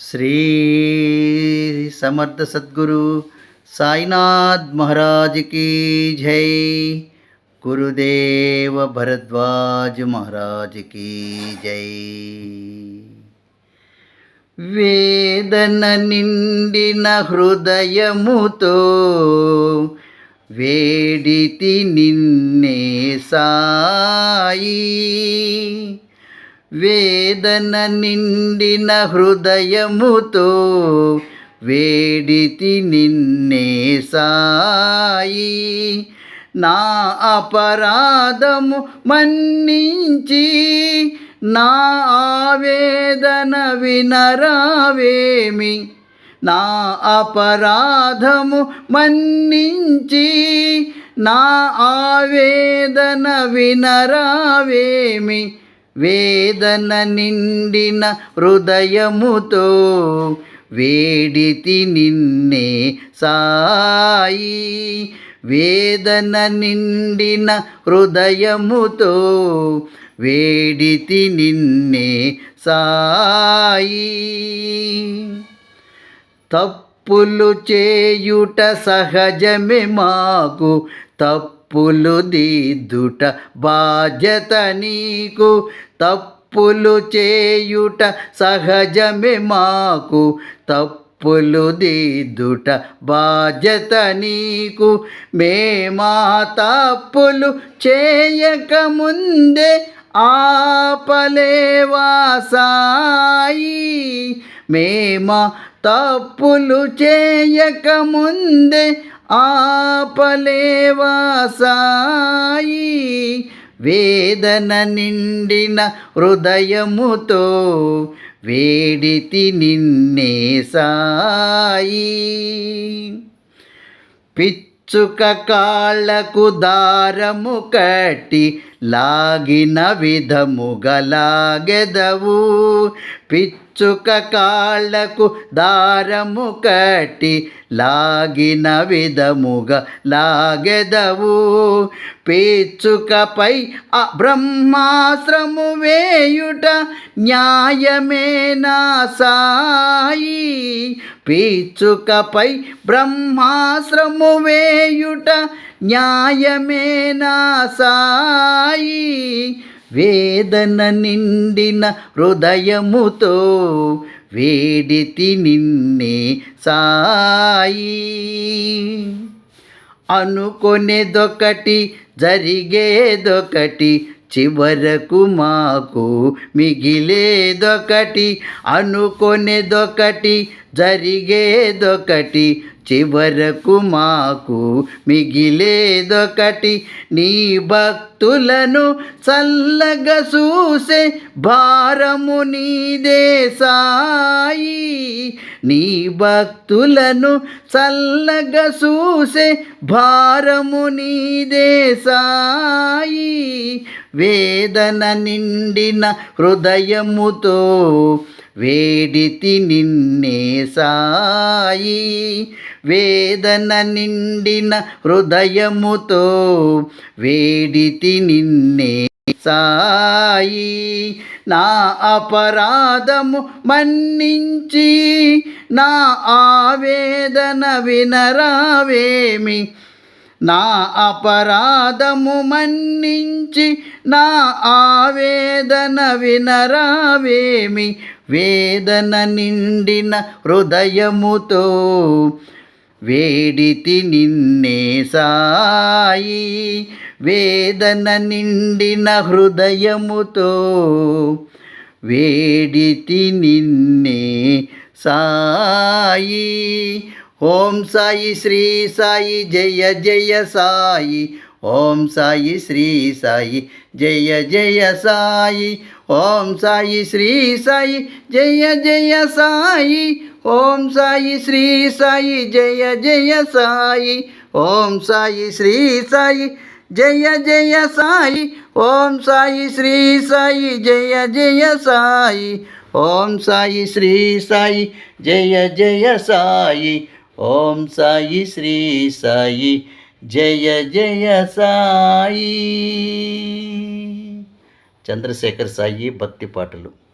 శ్రీ సమర్థ సద్గురు సాయినాథ్ మహారాజ్ की జై. గురుదేవ భరద్వాజ్ మహారాజ్ की జై. వేదన నిండిన హృదయముతో వేడితి నిన్నే సాయి. వేదన నిండిన హృదయముతో వేడితి నిన్నే సాయి. నా అపరాధము మన్నించి నా ఆవేదన వినరావేమి. నా అపరాధము మన్నించి నా ఆవేదన వినరావేమి. వేదన నిండిన హృదయముతో వేడితి నిన్నే సాయి. వేదన నిండిన హృదయముతో వేడితి నిన్నే సాయి. తప్పు తప్పులు చేయుట సహజమే మాకు తప్పులు దిద్దుట బాధ్యత నీకు. తప్పులు చేయుట సహజమే మాకు తప్పులు దిద్దుట బాధ్యత నీకు. మేమా తప్పులు చేయకముందే ఆపలేవా సాయి? మేమా తప్పులు చేయకముందే ఆపలేవా సాయి వేదన నిండిన హృదయముతో వేడితి నిన్నే సాయి. పిచ్చుక కాళ్ళకు దారము కట్టి లాగిన విధముగలాగెదవు. పిచ్చుక కాళ్ళకు దారము కట్టి లాగిన విధముగా లాగెదవు. పిచ్చుకపై ఆ బ్రహ్మాశ్రము వేయుట న్యాయమేనా సాయి. పిచ్చుకపై బ్రహ్మాశ్రము వేయుట న్యాయమేనా సాయి. వేదన నిండిన హృదయముతో వేడితి నిన్నే సాయి. అనుకునేదొకటి జరిగేదొకటి చివరకు మాకు మిగిలేదొకటి అనుకునేదొకటి జరిగేదొకటి. చివరకు మాకు మిగిలేదొకటి నీ భక్తులను చల్లగా చూసే భారము నీదే సాయి. నీ భక్తులను చల్లగా చూసే భారము నీదే సాయి. వేదన నిండిన హృదయముతో వేడితి నిన్నే సాయి. వేదన నిండిన హృదయముతో వేడితి నిన్నే సాయి. నా అపరాధము మన్నించి నా ఆవేదన వినరావేమి. నా అపరాధము మన్నించి నా ఆవేదన వినరావేమి. వేదన నిండిన హృదయముతో వేడితి నిన్నే సాయి. వేదన నిండిన హృదయముతో వేడితి నిన్నే సాయి. ఓం సాయి శ్రీ సాయి జయ జయ సాయి. ఓం సాయి శ్రీ సాయి జయ జయ సాయి. ఓం సాయి శ్రీ సాయి జయ జయ సాయి. ఓం సాయి శ్రీ సాయి జయ జయ సాయి. ఓం సాయి శ్రీ సాయి జయ జయ సాయి ఓం సాయి శ్రీ సాయి జయ జయ సాయి ఓం సాయి శ్రీ సాయి జయ జయ సాయి ఓం సాయి శ్రీ సాయి జయ జయ సాయి. చంద్రశేఖర్ సాయి భక్తి పాటలు.